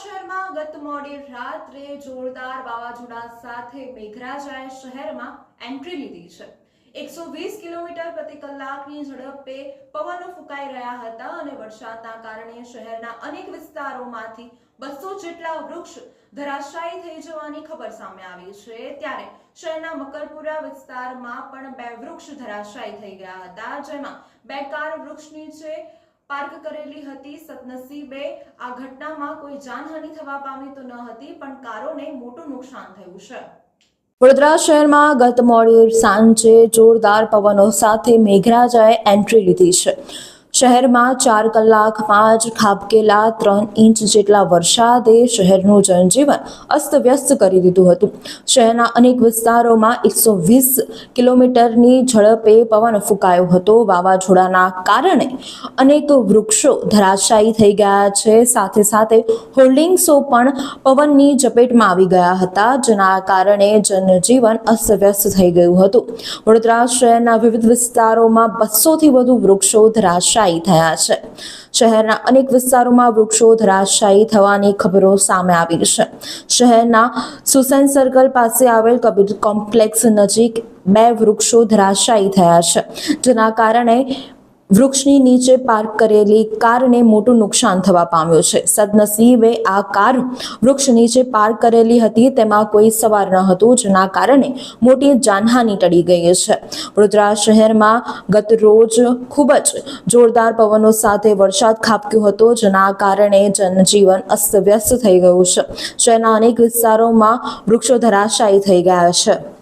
શહેરમાં ગત મોડી રાત્રે જોરદાર વાવાઝોડા સાથે મેઘરાજાએ શહેરમાં એન્ટ્રી લીધી છે. એકસો વીસ કિલોમીટર પ્રતિ કલાકની ઝડપે પવનો ફૂંકાઈ રહ્યા હતા અને વરસાદના કારણે શહેરના અનેક વિસ્તારોમાંથી બસો જેટલા વૃક્ષ ધરાશાયી થઈ જવાની ખબર સામે આવી છે. ત્યારે શહેરના મકરપુરા વિસ્તારમાં પણ બે વૃક્ષ ધરાશાયી થઈ ગયા હતા, જેમાં બે કાર વૃક્ષ નીચે પાર્ક કરેલી હતી સદનસીબે. આ ઘટનામાં કોઈ જાનહાનિ થવા પામી તો ન હતી, પણ કારોને મોટું નુકસાન થયું છે. વડોદરા શહેરમાં ગત મોડી સાંજે જોરદાર પવનો સાથે મેઘરાજાએ એન્ટ્રી લીધી છે. શહેરમાં ચાર કલાકમાં જ ખાબકેલા ત્રણ ઇંચ જેટલા વરસાદે શહેરનું જનજીવન અસ્તવ્યસ્ત કરી દીધું હતું. શહેરના અનેક વિસ્તારોમાં એકસો વીસ કિલોમીટરની ઝડપે પવન ફૂંકાયો હતો. વાવાઝોડાના કારણે અનેક વૃક્ષો ધરાશાયી થઈ ગયા છે. સાથે સાથે હોલ્ડિંગ્સો પણ પવનની ઝપેટમાં આવી ગયા હતા, જેના કારણે જનજીવન અસ્તવ્યસ્ત થઈ ગયું હતું. વડોદરા શહેરના વિવિધ વિસ્તારોમાં બસોથી વધુ વૃક્ષો ધરાશાયી થયા છે. શહેરના અનેક વિસ્તારોમાં વૃક્ષો ધરાશાયી થવાની ખબરો સામે આવી છે. શહેરના સુસેન સર્કલ પાસે આવેલ કબીર કોમ્પ્લેક્સ નજીક બે વૃક્ષો ધરાશાયી થયા છે, જેના કારણે વૃક્ષની નીચે પાર્ક કરેલી કારને મોટું નુકસાન થવા પામ્યું છે. સદનસીબે આ કાર વૃક્ષ નીચે પાર્ક કરેલી હતી, તેમાં કોઈ સવાર ન હતું, જેના કારણે મોટી જાનહાનિ ટળી ગઈ છે. વડોદરા શહેરમાં ગત રોજ ખૂબ જ જોરદાર પવનો સાથે વરસાદ ખાબક્યો હતો, જેના કારણે જનજીવન અસ્તવ્યસ્ત થઈ ગયું છે. શહેરના અનેક વિસ્તારોમાં વૃક્ષો ધરાશાયી થઈ ગયા છે.